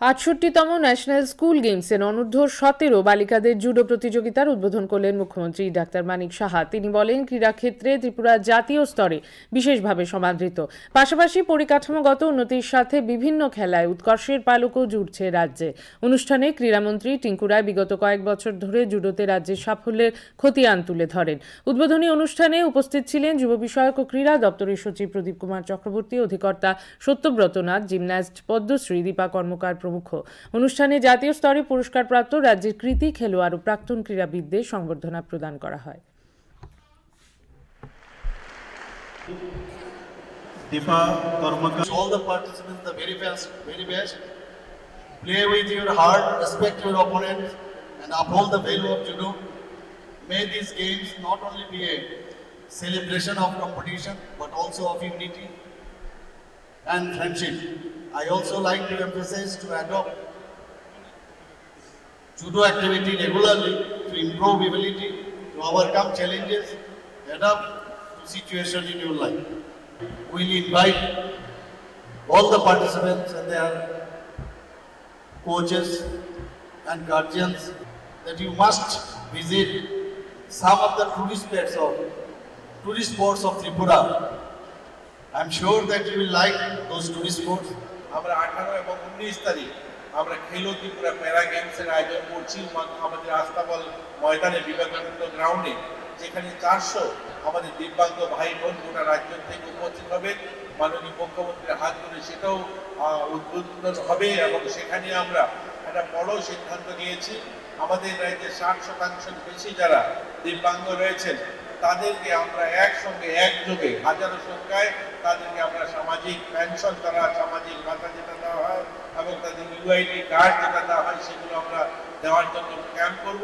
আটষট্টিতম national school গেমসের অনূর্ধ্ব সতেরো বালিকাদের জুডো প্রতিযোগিতার উদ্বোধন করলেন মুখ্যমন্ত্রী ডাক্তার মানিক সাহা। তিনি বলেন, ক্রীড়াক্ষেত্রে ত্রিপুরা জাতীয় স্তরে বিশেষভাবে সমাদৃত। পাশাপাশি পরিকাঠামোগত উন্নতির সাথে বিভিন্ন খেলায় উৎকর্ষের পালকও জুড়ছে রাজ্যে। অনুষ্ঠানে ক্রীড়ামন্ত্রী টিঙ্কুরায় বিগত কয়েক বছর ধরে জুডোতে রাজ্যের সাফল্যের খতিয়ান তুলে ধরেন। উদ্বোধনী অনুষ্ঠানে উপস্থিত ছিলেন যুব বিষয়ক ও ক্রীড়া দপ্তরের সচিব প্রদীপ কুমার চক্রবর্তী, অধিকর্তা সত্যব্রত নাথ, জিমন্যাস্ট পদ্মশ্রী, দীপা কর্মকার প্রমুখ অনুষ্ঠানে জাতীয় স্তরে পুরস্কারপ্রাপ্ত রাজ্যের কৃতি খেলোয়াড় ও প্রাক্তন ক্রীড়াবিদদের সংবর্ধনা প্রদান করা হয় Deepa Karmakar. all the participants the very best, very best. Play with your heart, respect your opponent, and uphold the value of judo. May these games not only be a celebration of competition, but also of unity and friendship. I also like to emphasize to adopt judo activity regularly to improve ability to overcome challenges, adapt to situation in your life. We'll invite all the participants and their coaches and guardians that you must visit some of the tourist spots of tourist spots of Tripura. I'm sure that you will like those tourist spots. আমরা আঠারো এবং উনিশ তারিখ আমরা খেলো ত্রিপুরা প্যারা গেমসের আয়োজন করছি আমাদের আস্তাবল ময়দানে বিবেকানন্দ গ্রাউন্ডে, যেখানে চারশো আমাদের দিব্যাঙ্গ ভাই বোন গোটা রাজ্য থেকে উপস্থিত হবে। মাননীয় মুখ্যমন্ত্রীর হাত ধরে সেটাও উদ্বোধন হবে এবং সেখানে আমরা একটা বড় সিদ্ধান্ত নিয়েছি। আমাদের রাজ্যে ষাট শতাংশের বেশি যারা দিব্যাঙ্গ রয়েছেন, তাদেরকে আমরা একসঙ্গে একযোগে, হাজারো সংখ্যায় তাদেরকে আমরা সামাজিক পেনশন তারা সামাজিক ভাতা যেটা দেওয়া হয় এবং তাদের ইউআইডি কার্ড যেটা দেওয়া হয়, সেগুলো আমরা দেওয়ার জন্য ক্যাম্প করব।